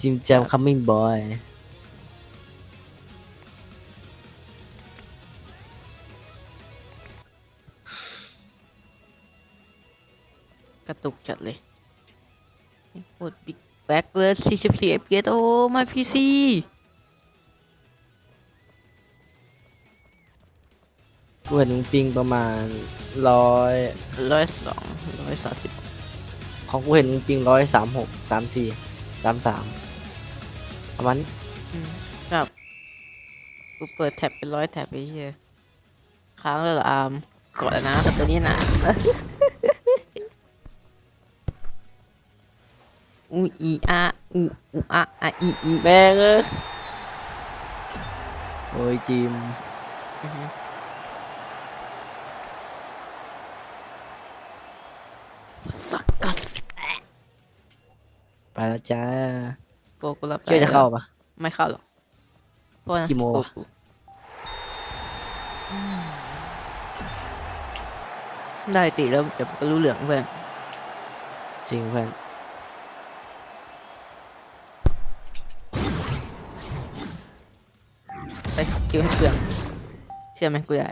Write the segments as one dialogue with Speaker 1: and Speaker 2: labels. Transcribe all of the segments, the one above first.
Speaker 1: จิมแจมคัมมิ่งบอย
Speaker 2: กระตุกจัดเลยโคตรบิ๊กแบ็กเลย44 fps โอ้มาพีซี
Speaker 1: กูเห็นมึงปิงประมาณร้อย
Speaker 2: ร้อยสองร้อยสามสิบ
Speaker 1: ของกูเห็นมึงปิงร้อยสามหกสามสี่ สามสามประมาณนี้
Speaker 2: ครับกูเปิดแท็บเป็นร้อยแท็บไปเฮียค้างเลยเหรออามกดแล้วนะแต่ตัวนี้นะ อูอีอาอูอูอาอาอีอี
Speaker 1: แม่งเอ้ยโอ้ยจิม
Speaker 2: อือฮึสักกัส
Speaker 1: ไปแล้วจ้า
Speaker 2: โกกูรับ
Speaker 1: เชื่อจะเข้าปะ
Speaker 2: ไม่เข้าหรอกเพราะว่า
Speaker 1: กี่โมง
Speaker 2: โก
Speaker 1: วะ
Speaker 2: กูอืมได้ตีแล้วเดี๋ยวก็รู้เหลืองเพื่อน
Speaker 1: จริงเพื่อน
Speaker 2: ไปสกิลให้เปลืองเชื่อไหมกูได้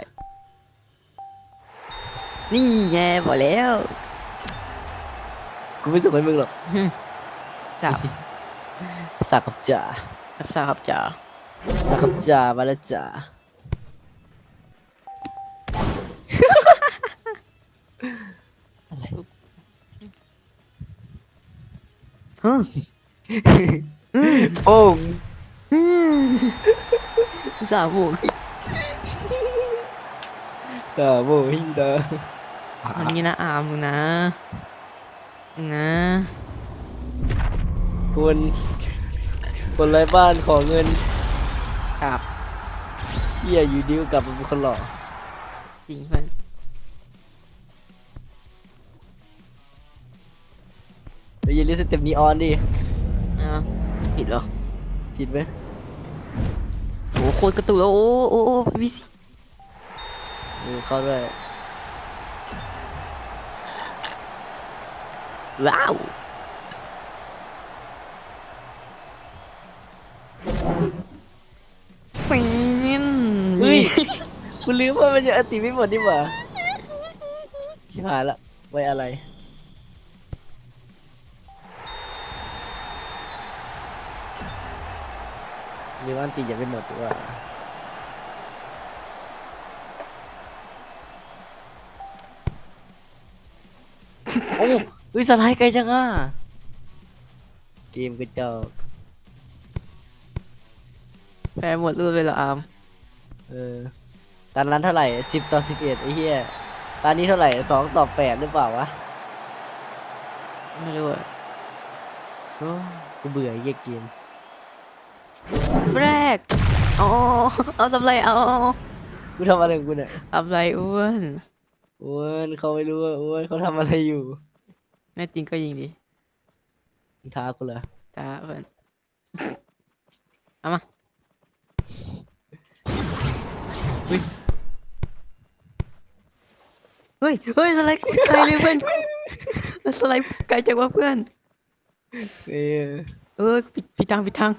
Speaker 2: นี่ไงบอกแล้ว
Speaker 1: กูไม่ส่งให้มึงหรอก
Speaker 2: จับ
Speaker 1: สักกับจ่า
Speaker 2: รับทราบครับจ่า
Speaker 1: สักกับจ่ามาแล้วจ่า
Speaker 2: เฮ้ย
Speaker 1: โป้ง
Speaker 2: สามโมง
Speaker 1: สาโมหินดา
Speaker 2: อันนี้นะอามมึงนะมึงนะ
Speaker 1: คนคนไร้บ้านขอเงิน
Speaker 2: ครับ
Speaker 1: เชี่ยอยู่ดิ้วกลับมาเป็นคนหล่อ
Speaker 2: จริงเพื่อน
Speaker 1: ไปยืนเล่นสเต็ปนีออนดิ
Speaker 2: อ้าวผิดเหรอ
Speaker 1: ผิดไหม
Speaker 2: โอ้โคตรกระตุกแล้วโอ้โอ้โอ้พี่สิ
Speaker 1: ดูเข้าด้วย
Speaker 2: ว้าว ฟิน
Speaker 1: เฮ้ยกูลืมว่ามันจะอติไม่หมดนี่หว่าชิบหายละไว้อะไรหรือว่าอันติยังไม่หมดหรือว่าโอ้ยสไลด์ไกลจังอะเกมกระจอก
Speaker 2: แพ้หมดรูปเลยเหรออาม
Speaker 1: เออตอนนั้นเท่าไหร่สิบต่อสิบเอ็ดไอ้เหี้ยตอนนี้เท่าไหร่สองต่อแปดหรือเปล่าวะ
Speaker 2: ไม่รู้อะ
Speaker 1: โอ้กูเบื่อไอ้เหี้ยเกม
Speaker 2: แรกอ๋อเอาทำไรเอา
Speaker 1: กูทำอะไรของกูเนี่ย
Speaker 2: ทำไรอ้วน
Speaker 1: อ้วนเขาไม่รู้ว่าอ้วนเขาทำอะไรอยู่
Speaker 2: แน่จริงก็ยิงดิ
Speaker 1: มึงท้ากูเหรอ
Speaker 2: จ้าเพื่อนเอามา เฮ้ย เฮ้ยสไลด์กูไกลเลยเพื่อนสไลด์ไกลจังวะเพื่อน
Speaker 1: เออ
Speaker 2: เออปิดปิดทางปิดทาง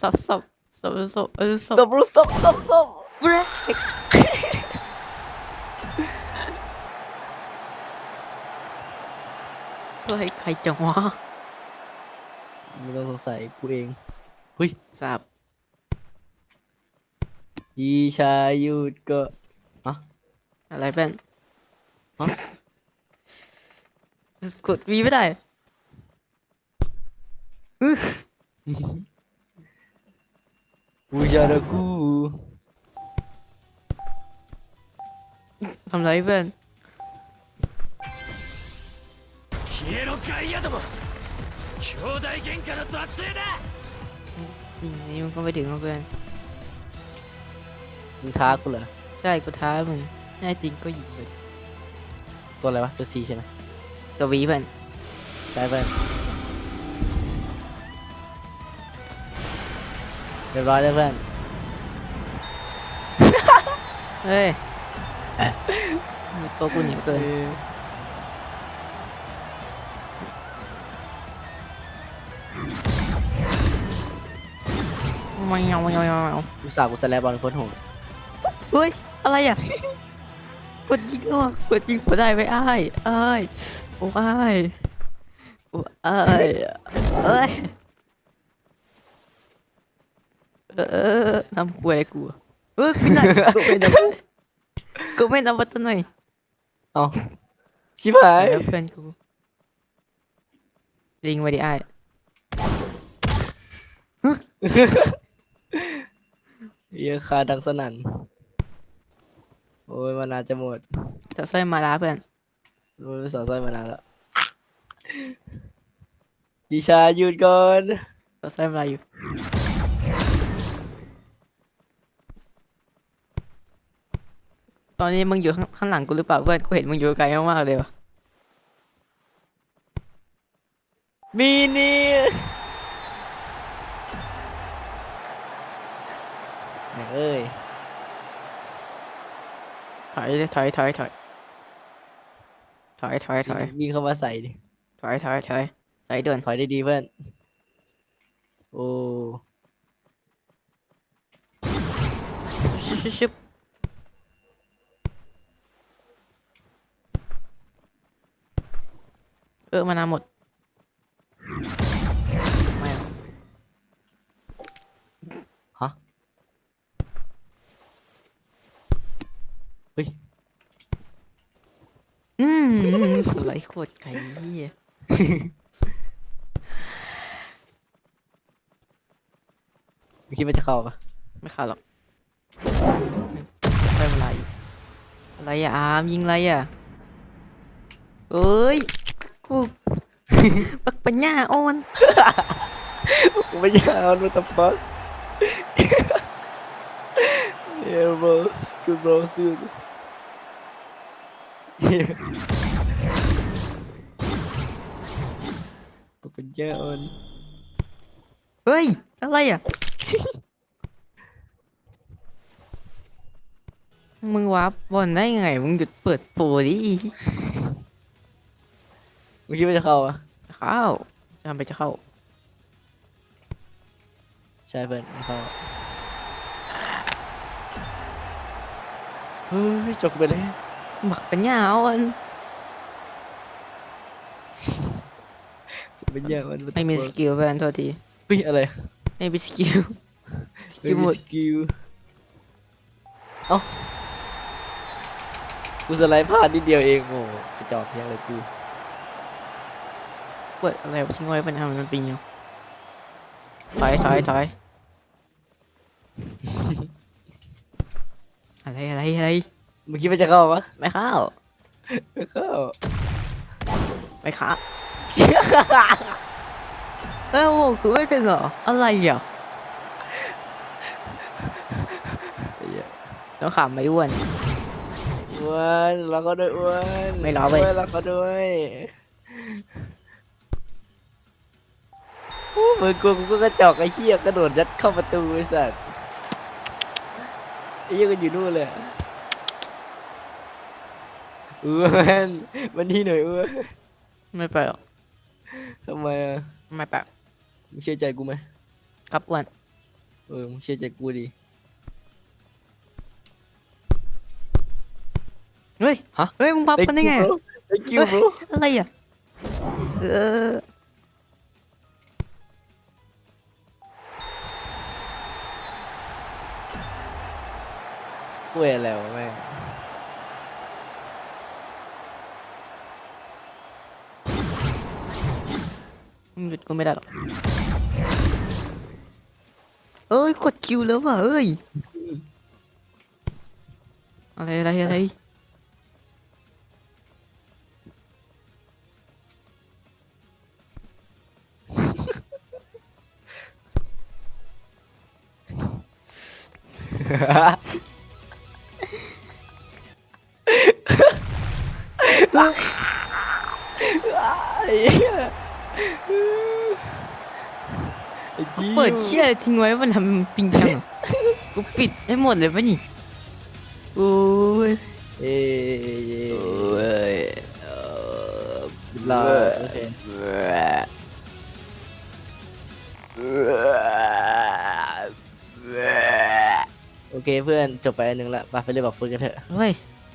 Speaker 2: สับสับสับสับเออสับ
Speaker 1: stop bro stop stop stop
Speaker 2: เบรกเฮ้ยใครจังวะ
Speaker 1: ไม่ต้องสงสัยกูเองเฮ้ย
Speaker 2: สับ
Speaker 1: อีชายุดก็
Speaker 2: อะอะไรเป็น
Speaker 1: ฮะ
Speaker 2: กดวีไม่ได้อูจา
Speaker 1: ระกู
Speaker 2: ทำไรเพื่อนนี่มันก็ไปถึงแล้วเพื่อน
Speaker 1: มึงท้ากูเหรอ
Speaker 2: ใช่กูท้ามึงแน่จริงก็ยิงเลย
Speaker 1: ตัวอะไรวะ ตัวซีใช่ไหม
Speaker 2: ตัววีเพื่อน
Speaker 1: ได้เพื่อนเรียบร้อยแล้วเพื่อน
Speaker 2: เฮ้ยตัวกูเหนียวเกิน
Speaker 1: เออ
Speaker 2: ไม่เอาไม่เอาไม่เอาไม่เอา
Speaker 1: กูสาวกูสแลบบอลโคตรโหด
Speaker 2: เฮ้ย อะไรอะ กดยิงอะกดยิงผมได้ไหมอ้ายอ้ายโอ้อ้ายโอ้อ้ายเอ้ย เออเออน้ำกลัวอะไรกูเออกูไม่ได้กูไม่ได้กูไม่ได้วัดตัวหน่อย
Speaker 1: เอาชิบหาย
Speaker 2: แล้วเพื่อนกูลิงไว้ดิอ้าย
Speaker 1: เหี้ยคาดังสนั่น โอ้ยมานานจะหมด
Speaker 2: จะสร้อยมาลาเพื่อน
Speaker 1: โอ้ยสาวสร้อยมานานแล้วดิชาหยุดก่อน
Speaker 2: จะสร้อยมาลาอยู่ตอนนี้มึงอยู่ข้างข้างหลังกูหรือเปล่าเพื่อนกูเห็นมึงอยู่ไกลมากๆเลยวะ
Speaker 1: มีนี่แหม่เอ้ย
Speaker 2: ถอยเลยถอยถอยถอยถอยถอยถอย
Speaker 1: ยิงเข้ามาใส่ดิ
Speaker 2: ถอยถอยถอยถอยด่วน
Speaker 1: ถอยได้ดีเพื่อน โอ้
Speaker 2: ชิบชิบชิบเออมานาวหมด เฮ้
Speaker 1: ย
Speaker 2: อืมสไลด์โคตรไกลเหี้ย
Speaker 1: ไม่คิดว่าจะเข้าปะ
Speaker 2: ไม่เข้าหรอกไม่เป็นไร อะไรอะอามยิงอะไรอะเอ้ย กูปักปัญญาอ่อน
Speaker 1: กูไม่อยากเอาดูตะฟักเฮ้ยบอสกูบอสซู ดกูเป็นเจ้าอ่อน
Speaker 2: เฮ้ย อะไรอะ มึงวาร์ปบอลได้ไง มึงหยุดเปิดโปรดิ
Speaker 1: ไม่คิดว่าจะเข้าปะ
Speaker 2: เข้าจำไปจะเข้า
Speaker 1: ใช่เพื่อนไม่เข้าเฮ้ยจบไปเลย
Speaker 2: บักปัญญาอ่อน
Speaker 1: กูเป็นเจ้าอ่อน
Speaker 2: ไม่มีสกิลเพื่อนโทษที
Speaker 1: เฮ้ยอะไร
Speaker 2: ไม่มีสกิลส
Speaker 1: ไม่
Speaker 2: กิลหม
Speaker 1: มี
Speaker 2: ด
Speaker 1: สกิลเอ้ากูสไลด์พลาดนิดเดียวเองโอ้ไปจอบเพียงเลยกู
Speaker 2: เปิดอะไรวะทิ้งไว้ปัญหามันปิงอยู่ถอยถอยถอยอะไรอะไรอะไร
Speaker 1: มึงคิดว่าจะเข้าปะ
Speaker 2: ไม่เข้า
Speaker 1: ไม่เข้า
Speaker 2: ไม่เข้าเอ้ยโอ้โหคือไม่ถึงเหรอ อะไรอะ
Speaker 1: ไอ้เหี้ย
Speaker 2: แล้วขำไม่อ้วน
Speaker 1: อ้วนเราก็ด้วยอ้วน
Speaker 2: ไม่ล้อเว้ย
Speaker 1: อ้วนเราก็ด้วยโอ้มือกูกูก็กระจอกไอ้เหี้ยกระโดดยัดเข้าประตูไอ้สัตว์ไอ้เหี้ยก็อยู่นู่นเลย อะอ้วนมันที่หน่อยอ้วน
Speaker 2: ไม่ไปหรอก
Speaker 1: ทำไมอะ
Speaker 2: ไม่ไป
Speaker 1: มึงเชื่อใจกูไหม
Speaker 2: ครับอ้วน
Speaker 1: เออมึงเชื่อใจกูดิ
Speaker 2: เฮ้ย
Speaker 1: ฮะ
Speaker 2: เฮ้ยมึงพับกันได้ไง
Speaker 1: Thank you bro
Speaker 2: อะไรอะเออ
Speaker 1: กูเองแล้วะแม่ง
Speaker 2: หยุดกูไม่ได้หรอก เอ้ยกดคิวแล้วว่ะเอ้ย อะไรอะไรอะไร
Speaker 1: เปิ
Speaker 2: ดเชี่ยอทิ้งไว้มันทำปิงจังอะกูปิดให้หมดเลยปะนี่โอ้ย
Speaker 1: เอ้ย
Speaker 2: โอ้ยเออ
Speaker 1: รอโอเคโอเคเพื่อนจบไปอันหนึ่งละไปไปเล่นบอกฟื้นกันเถอะ
Speaker 2: เฮ้ย